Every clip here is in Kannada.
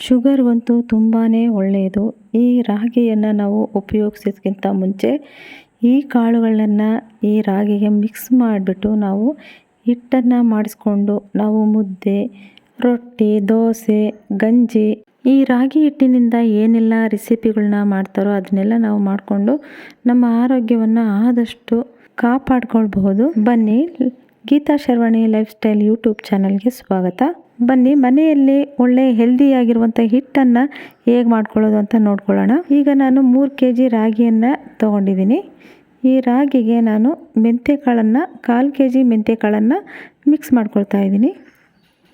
ಶುಗರ್ಗಂತೂ ತುಂಬಾ ಒಳ್ಳೆಯದು. ಈ ರಾಗಿಯನ್ನು ನಾವು ಉಪಯೋಗಿಸೋದ್ಕಿಂತ ಮುಂಚೆ ಈ ಕಾಳುಗಳನ್ನು ಈ ರಾಗಿಗೆ ಮಿಕ್ಸ್ ಮಾಡಿಬಿಟ್ಟು ನಾವು ಹಿಟ್ಟನ್ನು ಮಾಡಿಸ್ಕೊಂಡು ನಾವು ಮುದ್ದೆ, ರೊಟ್ಟಿ, ದೋಸೆ, ಗಂಜಿ ಈ ರಾಗಿ ಹಿಟ್ಟಿನಿಂದ ಏನೆಲ್ಲ ರೆಸಿಪಿಗಳನ್ನ ಮಾಡ್ತಾರೋ ಅದನ್ನೆಲ್ಲ ನಾವು ಮಾಡಿಕೊಂಡು ನಮ್ಮ ಆರೋಗ್ಯವನ್ನು ಆದಷ್ಟು ಕಾಪಾಡ್ಕೊಳ್ಬಹುದು. ಬನ್ನಿ. Geetha Sharvani lifestyle YouTube ಚಾನಲ್ಗೆ ಸ್ವಾಗತ. ಬನ್ನಿ, ಮನೆಯಲ್ಲಿ ಒಳ್ಳೆ ಹೆಲ್ದಿಯಾಗಿರುವಂಥ ಹಿಟ್ಟನ್ನು ಹೇಗೆ ಮಾಡ್ಕೊಳ್ಳೋದು ಅಂತ ನೋಡ್ಕೊಳ್ಳೋಣ. ಈಗ ನಾನು ಮೂರು ಕೆ ಜಿ ರಾಗಿಯನ್ನು ತೊಗೊಂಡಿದ್ದೀನಿ. ಈ ರಾಗಿಗೆ ನಾನು ಮೆಂತ್ಯಕಾಳನ್ನು ಕಾಲು ಕೆ ಜಿ ಮೆಂತ್ಯಕಾಳನ್ನು ಮಿಕ್ಸ್ ಮಾಡ್ಕೊಳ್ತಾ ಇದ್ದೀನಿ.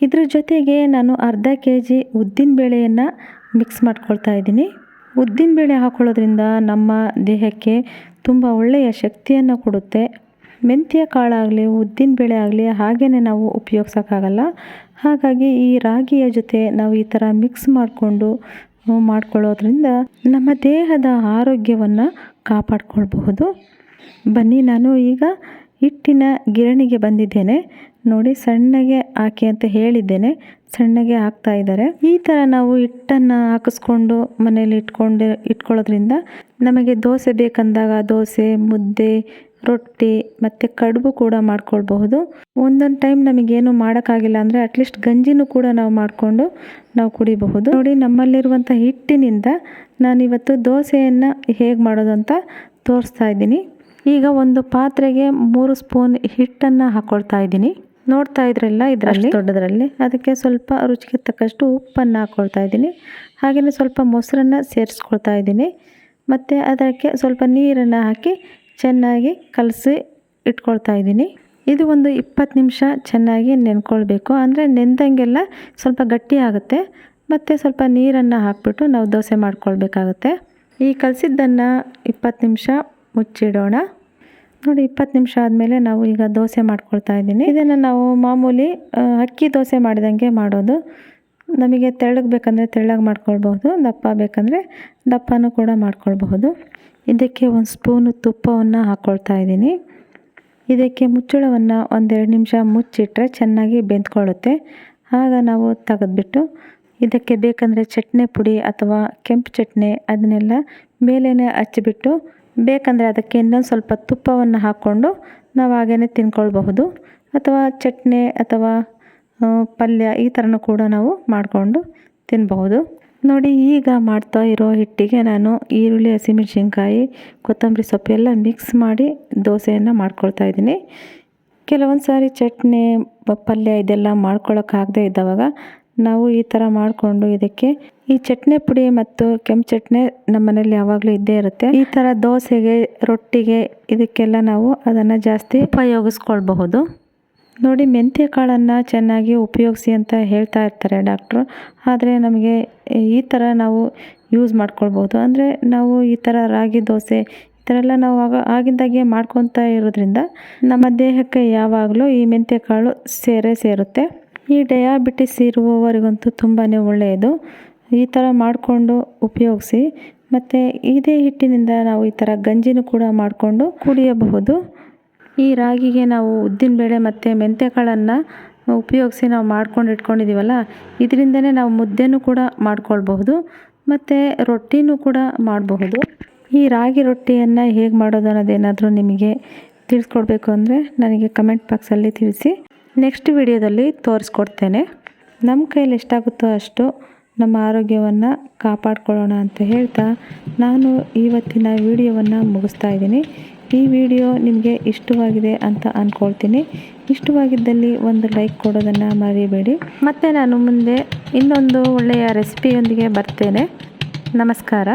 ಇದ್ರ ಜೊತೆಗೆ ನಾನು ಅರ್ಧ ಕೆ ಜಿ ಉದ್ದಿನ ಬೇಳೆಯನ್ನು ಮಿಕ್ಸ್ ಮಾಡ್ಕೊಳ್ತಾ ಇದ್ದೀನಿ. ಉದ್ದಿನ ಬೇಳೆ ಹಾಕೊಳ್ಳೋದ್ರಿಂದ ನಮ್ಮ ದೇಹಕ್ಕೆ ತುಂಬ ಒಳ್ಳೆಯ ಶಕ್ತಿಯನ್ನು ಕೊಡುತ್ತೆ. ಮೆಂತ್ಯ ಕಾಳಾಗಲಿ ಉದ್ದಿನ ಬೇಳೆ ಆಗಲಿ ಹಾಗೇ ನಾವು ಉಪಯೋಗ್ಸೋಕ್ಕಾಗಲ್ಲ. ಹಾಗಾಗಿ ಈ ರಾಗಿಯ ಜೊತೆ ನಾವು ಈ ಥರ ಮಿಕ್ಸ್ ಮಾಡಿಕೊಂಡು ಮಾಡ್ಕೊಳ್ಳೋದ್ರಿಂದ ನಮ್ಮ ದೇಹದ ಆರೋಗ್ಯವನ್ನು ಕಾಪಾಡ್ಕೊಳ್ಬಹುದು. ಬನ್ನಿ, ನಾನು ಈಗ ಹಿಟ್ಟಿನ ಗಿರಣಿಗೆ ಬಂದಿದ್ದೇನೆ. ನೋಡಿ, ಸಣ್ಣಗೆ ಹಾಕಿ ಅಂತ ಹೇಳಿದ್ದೇನೆ. ಸಣ್ಣಗೆ ಹಾಕ್ತಾ ಇದ್ದಾರೆ. ಈ ಥರ ನಾವು ಹಿಟ್ಟನ್ನು ಹಾಕಿಸ್ಕೊಂಡು ಮನೇಲಿ ಇಟ್ಕೊಂಡು ಇಟ್ಕೊಳ್ಳೋದ್ರಿಂದ ನಮಗೆ ದೋಸೆ ಬೇಕಂದಾಗ ದೋಸೆ, ಮುದ್ದೆ ರೊಟ್ಟಿ ಮತ್ತು ಕಡುಬು ಕೂಡ ಮಾಡ್ಕೊಳ್ಬಹುದು. ಒಂದೊಂದು ಟೈಮ್ ನಮಗೇನು ಮಾಡೋಕ್ಕಾಗಿಲ್ಲ ಅಂದರೆ ಅಟ್ಲೀಸ್ಟ್ ಗಂಜಿನೂ ಕೂಡ ನಾವು ಮಾಡಿಕೊಂಡು ನಾವು ಕುಡಿಬಹುದು. ನೋಡಿ ನಮ್ಮಲ್ಲಿರುವಂಥ ಹಿಟ್ಟಿನಿಂದ ನಾನಿವತ್ತು ದೋಸೆಯನ್ನು ಹೇಗೆ ಮಾಡೋದು ಅಂತ ತೋರಿಸ್ತಾ ಇದ್ದೀನಿ. ಈಗ ಒಂದು ಪಾತ್ರೆಗೆ ಮೂರು ಸ್ಪೂನ್ ಹಿಟ್ಟನ್ನು ಹಾಕ್ಕೊಳ್ತಾ ಇದ್ದೀನಿ. ನೋಡ್ತಾ ಇದ್ರಲ್ಲ ಇದರಲ್ಲಿ? ದೊಡ್ಡದರಲ್ಲಿ? ಅದಕ್ಕೆ ಸ್ವಲ್ಪ ರುಚಿಗೆ ತಕ್ಕಷ್ಟು ಉಪ್ಪನ್ನು ಹಾಕ್ಕೊಳ್ತಾ ಇದ್ದೀನಿ. ಹಾಗೆಯೇ ಸ್ವಲ್ಪ ಮೊಸರನ್ನು ಸೇರಿಸ್ಕೊಳ್ತಾ ಇದ್ದೀನಿ. ಮತ್ತು ಅದಕ್ಕೆ ಸ್ವಲ್ಪ ನೀರನ್ನು ಹಾಕಿ ಚೆನ್ನಾಗಿ ಕಲಸಿ ಇಟ್ಕೊಳ್ತಾ ಇದ್ದೀನಿ. ಇದು ಒಂದು ಇಪ್ಪತ್ತು ನಿಮಿಷ ಚೆನ್ನಾಗಿ ನೆನ್ಕೊಳ್ಬೇಕು. ಅಂದರೆ ನೆಂದಂಗೆಲ್ಲ ಸ್ವಲ್ಪ ಗಟ್ಟಿ ಆಗುತ್ತೆ. ಮತ್ತು ಸ್ವಲ್ಪ ನೀರನ್ನು ಹಾಕ್ಬಿಟ್ಟು ನಾವು ದೋಸೆ ಮಾಡ್ಕೊಳ್ಬೇಕಾಗುತ್ತೆ. ಈ ಕಲಸಿದ್ದನ್ನು ಇಪ್ಪತ್ತು ನಿಮಿಷ ಮುಚ್ಚಿಡೋಣ. ನೋಡಿ, ಇಪ್ಪತ್ತು ನಿಮಿಷ ಆದಮೇಲೆ ನಾವು ಈಗ ದೋಸೆ ಮಾಡ್ಕೊಳ್ತಾ ಇದ್ದೀನಿ. ಇದನ್ನು ನಾವು ಮಾಮೂಲಿ ಅಕ್ಕಿ ದೋಸೆ ಮಾಡಿದಂಗೆ ಮಾಡೋದು. ನಮಗೆ ತೆಳ್ಳಗೆ ಬೇಕಂದರೆ ತೆಳ್ಳಗೆ ಮಾಡ್ಕೊಳ್ಬಹುದು, ದಪ್ಪ ಬೇಕಂದರೆ ದಪ್ಪನೂ ಕೂಡ ಮಾಡ್ಕೊಳ್ಬಹುದು. ಇದಕ್ಕೆ ಒಂದು ಸ್ಪೂನು ತುಪ್ಪವನ್ನು ಹಾಕ್ಕೊಳ್ತಾ ಇದ್ದೀನಿ. ಇದಕ್ಕೆ ಮುಚ್ಚಳವನ್ನು ಒಂದೆರಡು ನಿಮಿಷ ಮುಚ್ಚಿಟ್ರೆ ಚೆನ್ನಾಗಿ ಬೆಂದ್ಕೊಳ್ಳುತ್ತೆ. ಆಗ ನಾವು ತೆಗೆದ್ಬಿಟ್ಟು ಇದಕ್ಕೆ ಬೇಕಂದರೆ ಚಟ್ನಿ ಪುಡಿ ಅಥವಾ ಕೆಂಪು ಚಟ್ನಿ ಅದನ್ನೆಲ್ಲ ಮೇಲೇ ಹಚ್ಚಿಬಿಟ್ಟು ಬೇಕಂದರೆ ಅದಕ್ಕೆ ಇನ್ನೊಂದು ಸ್ವಲ್ಪ ತುಪ್ಪವನ್ನು ಹಾಕ್ಕೊಂಡು ನಾವು ಹಾಗೇ ತಿನ್ಕೊಳ್ಬಹುದು. ಅಥವಾ ಚಟ್ನಿ ಅಥವಾ ಪಲ್ಯ ಈ ಥರನೂ ಕೂಡ ನಾವು ಮಾಡಿಕೊಂಡು ತಿನ್ನಬಹುದು ನೋಡಿ ಈಗ ಮಾಡ್ತಾ ಇರೋ ಹಿಟ್ಟಿಗೆ ನಾನು ಈರುಳ್ಳಿ, ಹಸಿಮೆಣ್ಸಿನ್ಕಾಯಿ, ಕೊತ್ತಂಬರಿ ಸೊಪ್ಪು ಎಲ್ಲ ಮಿಕ್ಸ್ ಮಾಡಿ ದೋಸೆಯನ್ನು ಮಾಡ್ಕೊಳ್ತಾ ಇದ್ದೀನಿ. ಕೆಲವೊಂದು ಸಾರಿ ಚಟ್ನಿ ಪಲ್ಯ ಇದೆಲ್ಲ ಮಾಡ್ಕೊಳ್ಳೋಕ್ಕಾಗದೇ ಇದ್ದವಾಗ ನಾವು ಈ ಥರ ಮಾಡಿಕೊಂಡು ಇದಕ್ಕೆ ಈ ಚಟ್ನಿ ಪುಡಿ ಮತ್ತು ಕೆಂಪು ಚಟ್ನಿ ನಮ್ಮ ಮನೇಲಿ ಯಾವಾಗಲೂ ಇದ್ದೇ ಇರುತ್ತೆ. ಈ ಥರ ದೋಸೆಗೆ, ರೊಟ್ಟಿಗೆ ಇದಕ್ಕೆಲ್ಲ ನಾವು ಅದನ್ನು ಜಾಸ್ತಿ ಉಪಯೋಗಿಸ್ಕೊಳ್ಬಹುದು. ನೋಡಿ, ಮೆಂತ್ಯ ಕಾಳನ್ನು ಚೆನ್ನಾಗಿ ಉಪಯೋಗಿಸಿ ಅಂತ ಹೇಳ್ತಾ ಇರ್ತಾರೆ ಡಾಕ್ಟ್ರು. ಆದರೆ ನಮಗೆ ಈ ಥರ ನಾವು ಯೂಸ್ ಮಾಡ್ಕೊಳ್ಬೋದು. ಅಂದರೆ ನಾವು ಈ ಥರ ರಾಗಿ ದೋಸೆ, ಈ ಥರ ಎಲ್ಲ ನಾವು ಆಗ, ಆಗಿಂದಾಗೆ ಮಾಡ್ಕೊತಾ ಇರೋದ್ರಿಂದ ನಮ್ಮ ದೇಹಕ್ಕೆ ಯಾವಾಗಲೂ ಈ ಮೆಂತ್ಯ ಕಾಳು ಸೇರೇ ಸೇರುತ್ತೆ. ಈ ಡಯಾಬಿಟಿಸ್ ಇರುವವರಿಗಂತೂ ತುಂಬಾ ಒಳ್ಳೆಯದು. ಈ ಥರ ಮಾಡಿಕೊಂಡು ಉಪಯೋಗಿಸಿ, ಮತ್ತು ಇದೇ ಹಿಟ್ಟಿನಿಂದ ನಾವು ಈ ಥರ ಗಂಜಿನೂ ಕೂಡ ಮಾಡಿಕೊಂಡು ಕುಡಿಯಬಹುದು. ಈ ರಾಗಿಗೆ ನಾವು ಉದ್ದಿನಬೇಳೆ ಮತ್ತು ಮೆಂತ್ಯಕಾಳನ್ನು ಉಪಯೋಗಿಸಿ ನಾವು ಮಾಡ್ಕೊಂಡು ಇಟ್ಕೊಂಡಿದ್ದೀವಲ್ಲ ಇದರಿಂದನೇ ನಾವು ಮುದ್ದೆನೂ ಕೂಡ ಮಾಡ್ಕೊಳ್ಬಹುದು ಮತ್ತು ರೊಟ್ಟಿನೂ ಕೂಡ ಮಾಡಬಹುದು. ಈ ರಾಗಿ ರೊಟ್ಟಿಯನ್ನು ಹೇಗೆ ಮಾಡೋದು ಅನ್ನೋದೇನಾದರೂ ನಿಮಗೆ ತಿಳಿಸ್ಕೊಡ್ಬೇಕು ಅಂದರೆ ನನಗೆ ಕಮೆಂಟ್ ಬಾಕ್ಸಲ್ಲಿ ತಿಳಿಸಿ. ನೆಕ್ಸ್ಟ್ ವಿಡಿಯೋದಲ್ಲಿ ತೋರಿಸ್ಕೊಡ್ತೇನೆ. ನಮ್ಮ ಕೈಯಲ್ಲಿ ಎಷ್ಟಾಗುತ್ತೋ ಅಷ್ಟು ನಮ್ಮ ಆರೋಗ್ಯವನ್ನು ಕಾಪಾಡ್ಕೊಳ್ಳೋಣ ಅಂತ ಹೇಳ್ತಾ ನಾನು ಇವತ್ತಿನ ವಿಡಿಯೋವನ್ನು ಮುಗಿಸ್ತಾ ಇದ್ದೀನಿ. ಈ ವಿಡಿಯೋ ನಿಮಗೆ ಇಷ್ಟವಾಗಿದೆ ಅಂತ ಅಂದ್ಕೊಳ್ತೀನಿ ಇಷ್ಟವಾಗಿದ್ದಲ್ಲಿ ಒಂದು ಲೈಕ್ ಕೊಡೋದನ್ನು ಮರಿಬೇಡಿ. ಮತ್ತು ನಾನು ಮುಂದೆ ಇನ್ನೊಂದು ಒಳ್ಳೆಯ ರೆಸಿಪಿಯೊಂದಿಗೆ ಬರ್ತೇನೆ. ನಮಸ್ಕಾರ.